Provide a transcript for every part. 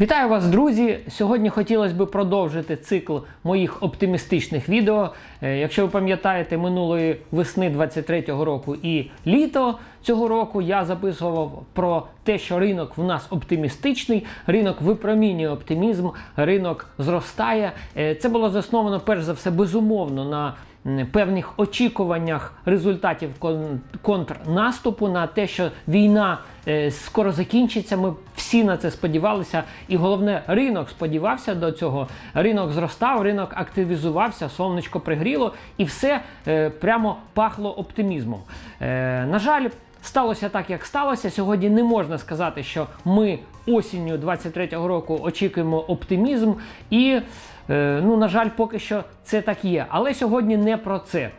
Вітаю вас, друзі! Сьогодні хотілося б продовжити цикл моїх оптимістичних відео. Е, Якщо ви пам'ятаєте, минулої весни 23-го року і літо цього року я записував про те, що ринок в нас оптимістичний, ринок випромінює оптимізм, ринок зростає. Е, Це було засновано перш за все безумовно на певних очікуваннях результатів контрнаступу, на те, що війна е, скоро закінчиться. Ми всі на це сподівалися, і головне, ринок сподівався до цього. Ринок зростав, ринок активізувався, сонечко пригріло, і все е, прямо пахло оптимізмом. Е, на жаль. Сталося так, як сталося. Сьогодні не можна сказати, що ми осінню 23-го року очікуємо оптимізм, і, ну, на жаль, поки що це так є. Але сьогодні не про це.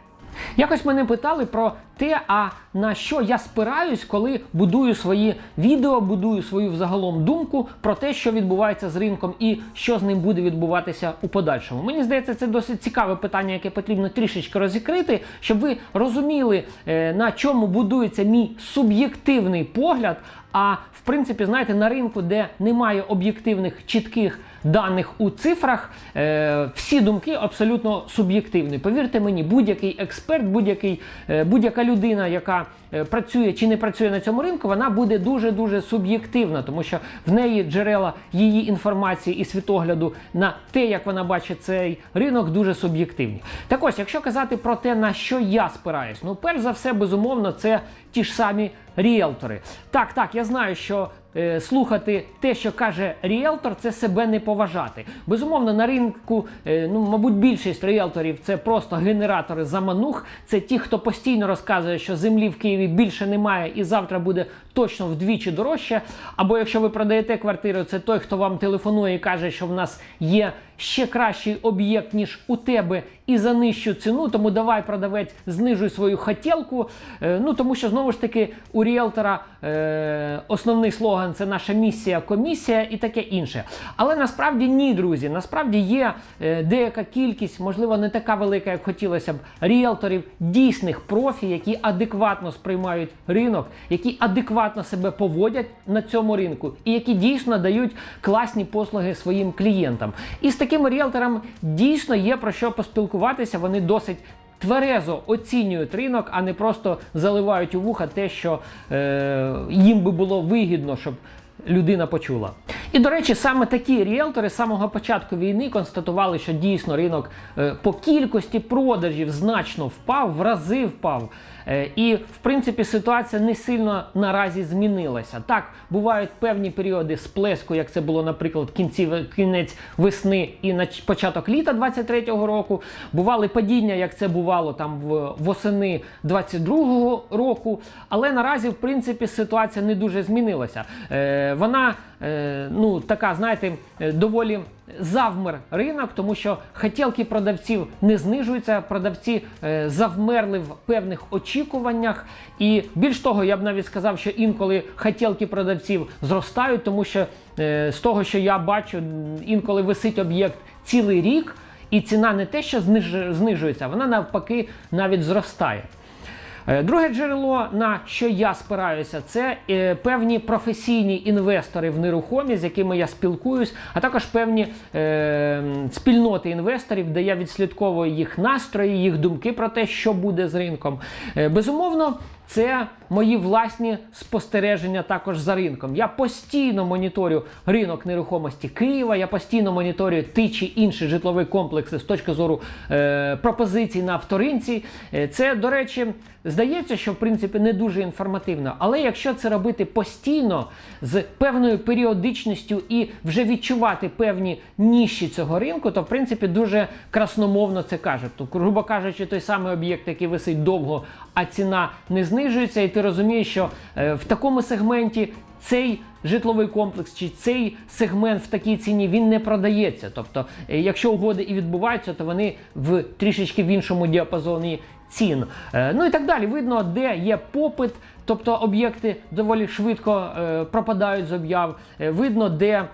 Якось мене питали про те, а на що я спираюсь, коли будую свої відео, будую свою взагалом думку про те, що відбувається з ринком і що з ним буде відбуватися у подальшому. Мені здається, це досить цікаве питання, яке потрібно трішечки розікрити, щоб ви розуміли, е, на чому будується мій суб'єктивний погляд. А в принципі, знаєте, на ринку, де немає об'єктивних чітких даних у цифрах, е, всі думки абсолютно суб'єктивні. Повірте мені, будь-який експерт, будь-який, е, будь-яка людина, яка е, працює чи не працює на цьому ринку, вона буде дуже дуже суб'єктивна, тому що в неї джерела її інформації і світогляду на те, як вона бачить цей ринок, дуже суб'єктивні. Так ось, якщо казати про те, на що я спираюсь, ну перш за все, безумовно, це ті ж самі ріелтори. Так, так, я знаю, що слухати те, що каже ріелтор, це себе не поважати. Безумовно, на ринку, е, ну, мабуть, більшість ріелторів це просто генератори заманух. Це ті, хто постійно розказує, що землі в Києві більше немає і завтра буде точно вдвічі дорожче. Або якщо ви продаєте квартиру, це той, хто вам телефонує і каже, що в нас є ще кращий об'єкт, ніж у тебе, і за нижчу ціну. Тому давай, продавець, знижуй свою хотілку. Е, ну тому що знову ж таки у ріелтора е, основний слоган це наша місія, комісія і таке інше. Але насправді ні, друзі. Насправді є е, деяка кількість, можливо, не така велика, як хотілося б, ріелторів, дійсних профі, які адекватно сприймають ринок, які адекватно себе поводять на цьому ринку, і які дійсно дають класні послуги своїм клієнтам. І з такими ріелторами дійсно є про що поспілкуватися. Вони досить. Тверезо оцінюють ринок, а не просто заливають у вуха те, що е, їм би було вигідно, щоб людина почула. І до речі, саме такі ріелтори з самого початку війни констатували, що дійсно ринок е, по кількості продажів значно впав, в рази впав. Е, І в принципі ситуація не сильно наразі змінилася. Так, бувають певні періоди сплеску, як це було, наприклад, кінці кінець весни і на початок літа 23-го року. Бували падіння, як це бувало там в восени 22-го року. Але наразі, в принципі, ситуація не дуже змінилася. Е, Вона ну така, знаєте, е, доволі завмер ринок, тому що хотілки продавців не знижуються, продавці е, завмерли в певних очікуваннях. І більш того, я б навіть сказав, що інколи хотілки продавців зростають, тому що е, з того, що я бачу, інколи висить об'єкт цілий рік, і ціна не те, що зниж- знижується, вона навпаки навіть зростає. Е, Друге джерело, на що я спираюся, це е, певні професійні інвестори в нерухомість, з якими я спілкуюсь, а також певні е, спільноти інвесторів, де я відслідковую їх настрої, їх думки про те, що буде з ринком. Е, безумовно, це мої власні спостереження також за ринком. Я постійно моніторю ринок нерухомості Києва, я постійно моніторю ті чи інші житлові комплекси з точки зору е, пропозицій на авторинці. Е, Це, до речі, здається, що в принципі не дуже інформативно. Але якщо це робити постійно з певною періодичністю і вже відчувати певні ніші цього ринку, то в принципі дуже красномовно це кажуть. То, грубо кажучи, той самий об'єкт, який висить довго, а ціна не знижується, і ти розумієш, що е, в такому сегменті цей житловий комплекс чи цей сегмент в такій ціні він не продається. Тобто, е, якщо угоди і відбуваються, то вони в трішечки в іншому діапазоні цін. Е, Ну і так далі. Видно, де є попит, тобто об'єкти доволі швидко пропадають з об'яв. Видно, де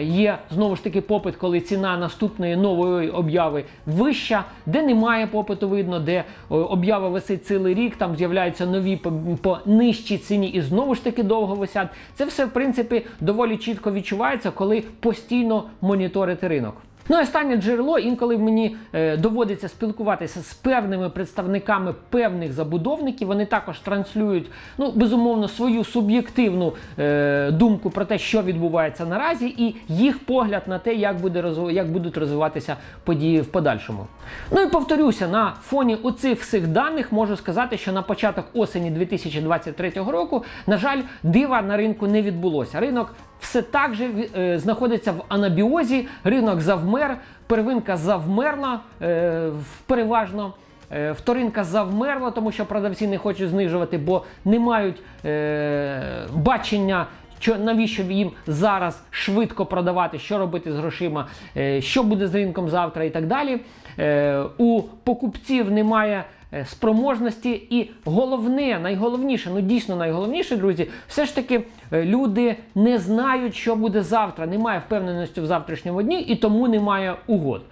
є знову ж таки попит, коли ціна наступної нової обяви вища, де немає попиту, видно, де е, об'ява висить цілий рік, там з'являються нові по, по нижчій ціні і знову ж таки довго висять. Це все, в принципі, доволі чітко відчувається, коли постійно моніторити ринок. Ну і останнє джерело, інколи мені е, доводиться спілкуватися з певними представниками певних забудовників. Вони також транслюють, ну безумовно, свою суб'єктивну е, думку про те, що відбувається наразі, і їх погляд на те, як буде як будуть розвиватися події в подальшому. Ну і повторюся, на фоні оцих всіх даних можу сказати, що на початок осені 2023 року, на жаль, дива на ринку не відбулося. Ринок все так же е, знаходиться в анабіозі, ринок завмер, первинка завмерла е, переважно. Е, Вторинка завмерла, тому що продавці не хочуть знижувати, бо не мають е, бачення, що навіщо їм зараз швидко продавати, що робити з грошима, е, що буде з ринком завтра і так далі. Е, у покупців немає спроможності, і головне, найголовніше, ну дійсно найголовніше, друзі, все ж таки е, люди не знають, що буде завтра. Немає впевненості в завтрашньому дні, і тому немає угод.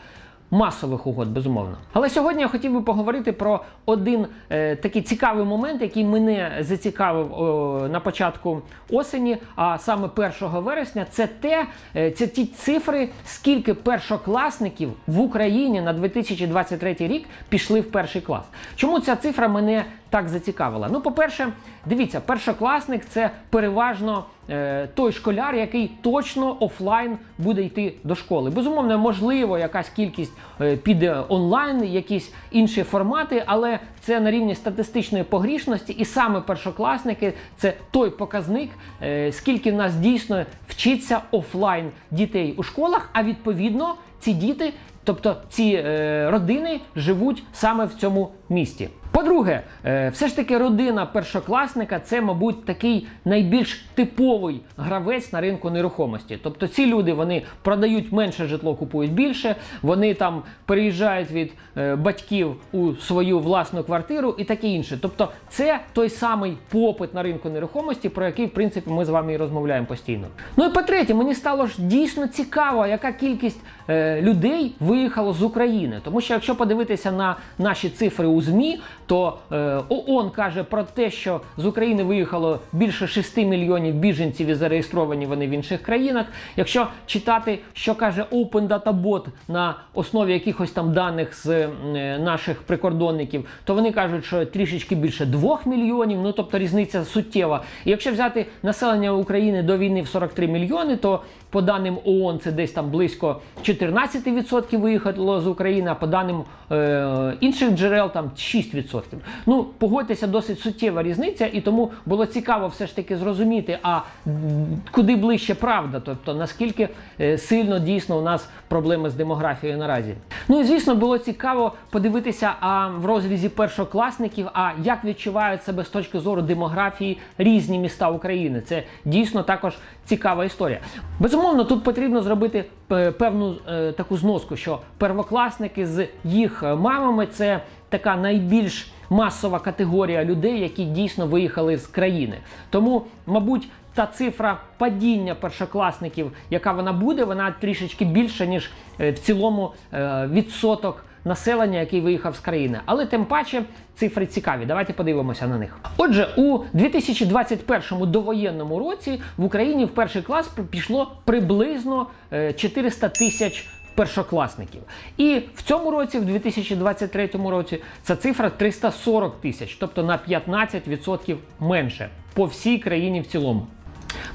Масових угод, безумовно. Але сьогодні я хотів би поговорити про один е, такий цікавий момент, який мене зацікавив о, на початку осені, а саме 1 вересня. Це те, е, це ті цифри, скільки першокласників в Україні на 2023 рік пішли в перший клас. Чому ця цифра мене так зацікавила? Ну, по-перше, дивіться, першокласник це переважно е, той школяр, який точно офлайн буде йти до школи. Безумовно, можливо, якась кількість е, піде онлайн, якісь інші формати, але це на рівні статистичної погрішності, і саме першокласники це той показник, е, скільки нас дійсно вчиться офлайн дітей у школах, а відповідно ці діти. Тобто ці е, родини живуть саме в цьому місті. По-друге, е, все ж таки родина першокласника це, мабуть, такий найбільш типовий гравець на ринку нерухомості. Тобто ці люди вони продають менше житло, купують більше, вони там переїжджають від е, батьків у свою власну квартиру і таке інше. Тобто, це той самий попит на ринку нерухомості, про який в принципі ми з вами і розмовляємо постійно. Ну і по-третє, мені стало ж дійсно цікаво, яка кількість е, людей виїхало з України. Тому що якщо подивитися на наші цифри у ЗМІ, то е, ООН каже про те, що з України виїхало більше 6 мільйонів біженців і зареєстровані вони в інших країнах. Якщо читати, що каже Open Data Bot на основі якихось там даних з е, наших прикордонників, то вони кажуть, що трішечки більше 2 мільйонів. Ну тобто різниця суттєва. І якщо взяти населення України до війни в 43 мільйони, то по даним ООН це десь там близько 14% виїхало з України, а по даним е, інших джерел там 6%. Ну, погодьтеся, досить суттєва різниця, і тому було цікаво все ж таки зрозуміти, а куди ближче правда, тобто наскільки е, сильно дійсно у нас проблеми з демографією наразі. Ну і звісно, було цікаво подивитися а в розрізі першокласників, а як відчувають себе з точки зору демографії різні міста України. Це дійсно також цікава історія. Безумовно, тут потрібно зробити е, певну е, таку зноску, що первокласники з їх е, мамами це така найбільш масова категорія людей, які дійсно виїхали з країни. Тому, мабуть, та цифра падіння першокласників, яка вона буде, вона трішечки більша, ніж е, в цілому е, відсоток населення, який виїхав з країни. Але тим паче цифри цікаві. Давайте подивимося на них. Отже, у 2021 довоєнному році в Україні в перший клас пішло приблизно е, 400 тисяч першокласників. І в цьому році, в 2023 році, ця цифра 340 тисяч, тобто на 15% менше по всій країні в цілому.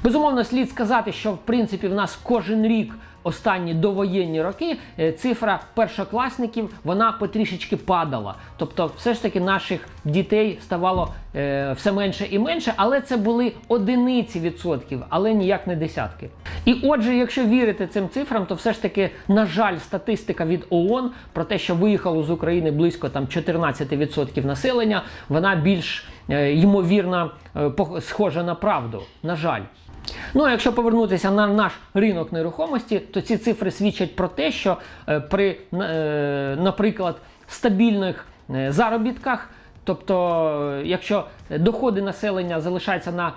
Безумовно, слід сказати, що в принципі в нас кожен рік. Останні довоєнні роки е, цифра першокласників вона потрішечки падала. Тобто, все ж таки наших дітей ставало е, все менше і менше, але це були одиниці відсотків, але ніяк не десятки. І отже, якщо вірити цим цифрам, то все ж таки, на жаль, статистика від ООН про те, що виїхало з України близько там 14% населення, вона більш е, ймовірно е, схожа на правду. На жаль. Ну, якщо повернутися на наш ринок нерухомості, то ці цифри свідчать про те, що е, при, е, наприклад, стабільних е, заробітках, тобто, якщо доходи населення залишаються на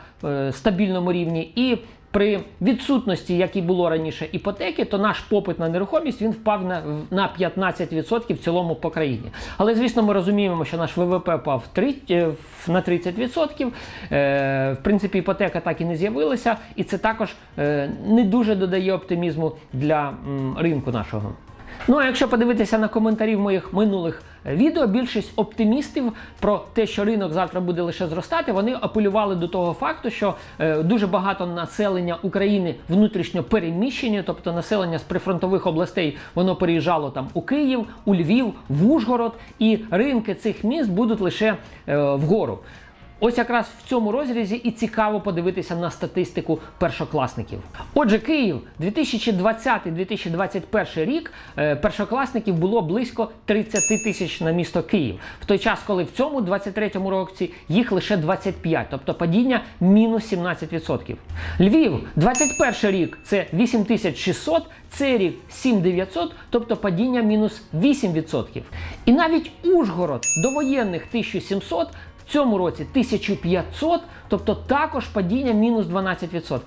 стабільному рівні, і при відсутності, як і було раніше, іпотеки, то наш попит на нерухомість він впав на, на 15% в цілому по країні. Але звісно, ми розуміємо, що наш ВВП впав три- е, в- на 30%. Е, В принципі, іпотека так і не з'явилася, і це також е, не дуже додає оптимізму для ринку нашого. Ну а якщо подивитися на коментарі в моїх минулих відео, більшість оптимістів про те, що ринок завтра буде лише зростати, вони апелювали до того факту, що е, дуже багато населення України внутрішньо переміщені, тобто населення з прифронтових областей, воно переїжджало там у Київ, у Львів, в Ужгород, і ринки цих міст будуть лише е, вгору. Ось якраз в цьому розрізі і цікаво подивитися на статистику першокласників. Отже, Київ 2020-2021 рік е, першокласників було близько 30 тисяч на місто Київ. В той час, коли в цьому 23-му році їх лише 25, тобто падіння мінус 17%. Львів 21 рік це 8600, цей рік 7900, тобто падіння мінус 8%. І навіть Ужгород довоєнних 1700 в цьому році 1500, тобто також падіння мінус 12%.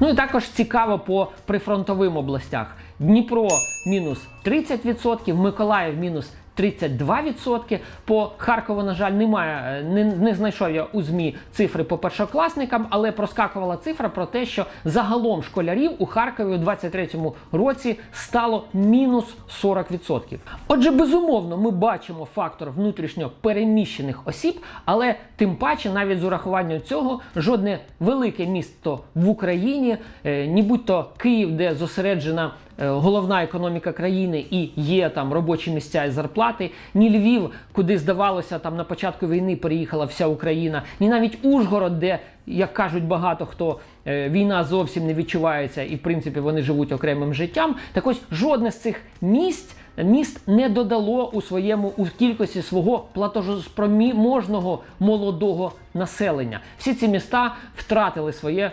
Ну і також цікаво по прифронтовим областях. Дніпро мінус 30%, Миколаїв мінус 32%. По Харкову, на жаль, немає, е, не, не знайшов я у ЗМІ цифри по першокласникам, але проскакувала цифра про те, що загалом школярів у Харкові у 2023 році стало мінус 40%. Отже, безумовно, ми бачимо фактор внутрішньо переміщених осіб, але тим паче, навіть з урахуванням цього, жодне велике місто в Україні, е, ні будь-то Київ, де зосереджена головна економіка країни і є там робочі місця і зарплати, ні Львів, куди здавалося, там на початку війни переїхала вся Україна, ні навіть Ужгород, де, як кажуть багато хто, е, війна зовсім не відчувається, і в принципі вони живуть окремим життям. Так ось жодне з цих місць. Міст не додало у своєму у кількості свого платежоспроможного молодого населення. Всі ці міста втратили своє е,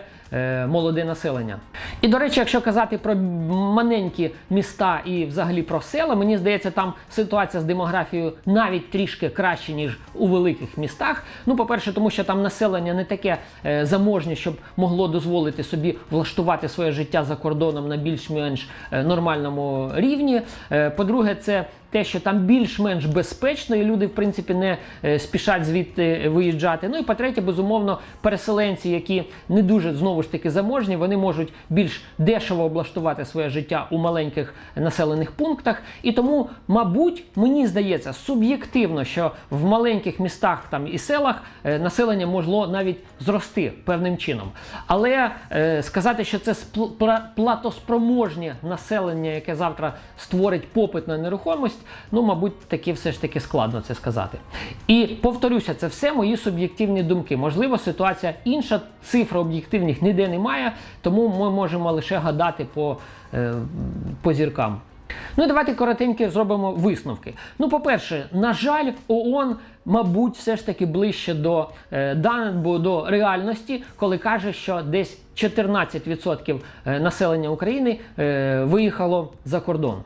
молоде населення. І до речі, якщо казати про маленькі міста і взагалі про села, мені здається, там ситуація з демографією навіть трішки краще, ніж у великих містах. Ну, по-перше, тому що там населення не таке е, заможнє, щоб могло дозволити собі влаштувати своє життя за кордоном на більш-менш е, нормальному рівні. Е, по-друге, це те, що там більш-менш безпечно, і люди, в принципі, не е, спішать звідти виїжджати. Ну і по-третє, безумовно, переселенці, які не дуже знову ж таки заможні, вони можуть більш дешево облаштувати своє життя у маленьких населених пунктах. І тому, мабуть, мені здається суб'єктивно, що в маленьких містах там і селах е, населення могло навіть зрости певним чином. Але е, сказати, що це спл- населення, яке завтра створить попит на нерухомість, ну, мабуть, таки все ж таки складно це сказати. І повторюся, це все мої суб'єктивні думки. Можливо, ситуація інша, цифр об'єктивних ніде немає, тому ми можемо лише гадати по, е, по зіркам. Ну і давайте коротенько зробимо висновки. Ну, по-перше, на жаль, ООН, мабуть, все ж таки ближче до е, дан- бо до реальності, коли каже, що десь 14% е, населення України е, виїхало за кордон.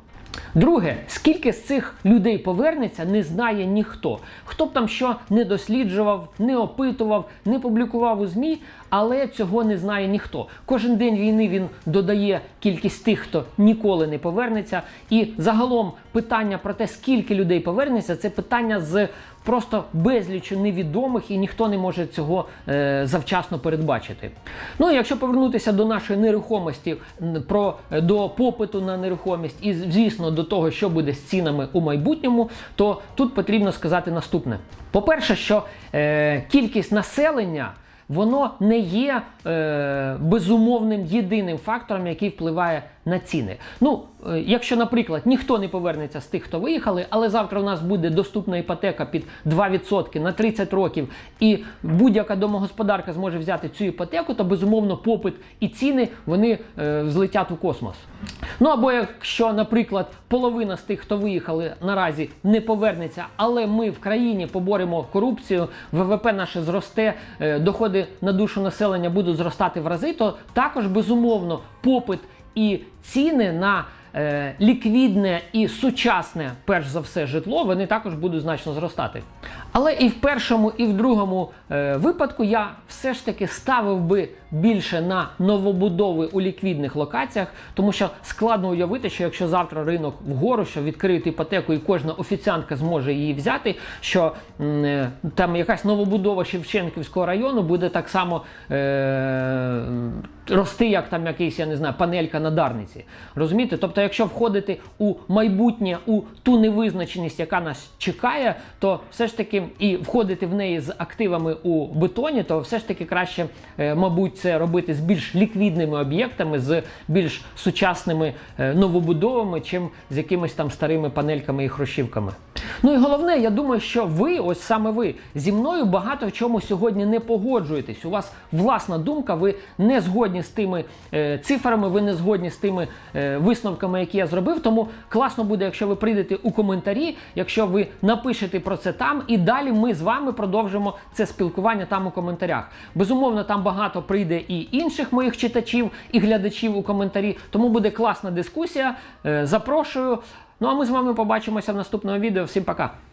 Друге, скільки з цих людей повернеться, не знає ніхто. Хто б там що не досліджував, не опитував, не публікував у ЗМІ, але цього не знає ніхто. Кожен день війни він додає кількість тих, хто ніколи не повернеться. І загалом питання про те, скільки людей повернеться, це питання з просто безлічу невідомих, і ніхто не може цього е, завчасно передбачити. Ну якщо повернутися до нашої нерухомості, про е, до попиту на нерухомість, і звісно до того, що буде з цінами у майбутньому, то тут потрібно сказати наступне: по-перше, що е, кількість населення. Воно не є е, безумовним єдиним фактором, який впливає на ціни. Ну, е, якщо, наприклад, ніхто не повернеться з тих, хто виїхали, але завтра у нас буде доступна іпотека під 2% на 30 років, і будь-яка домогосподарка зможе взяти цю іпотеку, то безумовно попит і ціни вони е, злетять у космос. Ну або якщо, наприклад, половина з тих, хто виїхали наразі, не повернеться, але ми в країні поборемо корупцію, ВВП наше зросте, е, доходи на душу населення будуть зростати в рази, то також безумовно попит і ціни на е, ліквідне і сучасне, перш за все, житло, вони також будуть значно зростати. Але і в першому, і в другому е, випадку я все ж таки ставив би більше на новобудови у ліквідних локаціях, тому що складно уявити, що якщо завтра ринок вгору, що відкриють іпотеку і кожна офіціантка зможе її взяти, що е, там якась новобудова Шевченківського району буде так само е- рости, як там якийсь, я не знаю, панелька на Дарниці. Розумієте? Тобто, якщо входити у майбутнє, у ту невизначеність, яка нас чекає, то все ж таки і входити в неї з активами у бетоні, то все ж таки краще, е, мабуть, це робити з більш ліквідними об'єктами, з більш сучасними е, новобудовами, чим з якимись там старими панельками і хрущівками. Ну і головне, я думаю, що ви, ось саме ви, зі мною багато в чому сьогодні не погоджуєтесь. У вас власна думка, ви не згодні з тими е, цифрами, ви не згодні з тими е, висновками, які я зробив. Тому класно буде, якщо ви прийдете у коментарі, якщо ви напишете про це там, і далі ми з вами продовжимо це спілкування там у коментарях. Безумовно, там багато прийде і інших моїх читачів і глядачів у коментарі. Тому буде класна дискусія. Е, запрошую. Ну а ми з вами побачимося в наступному відео. Всім пока!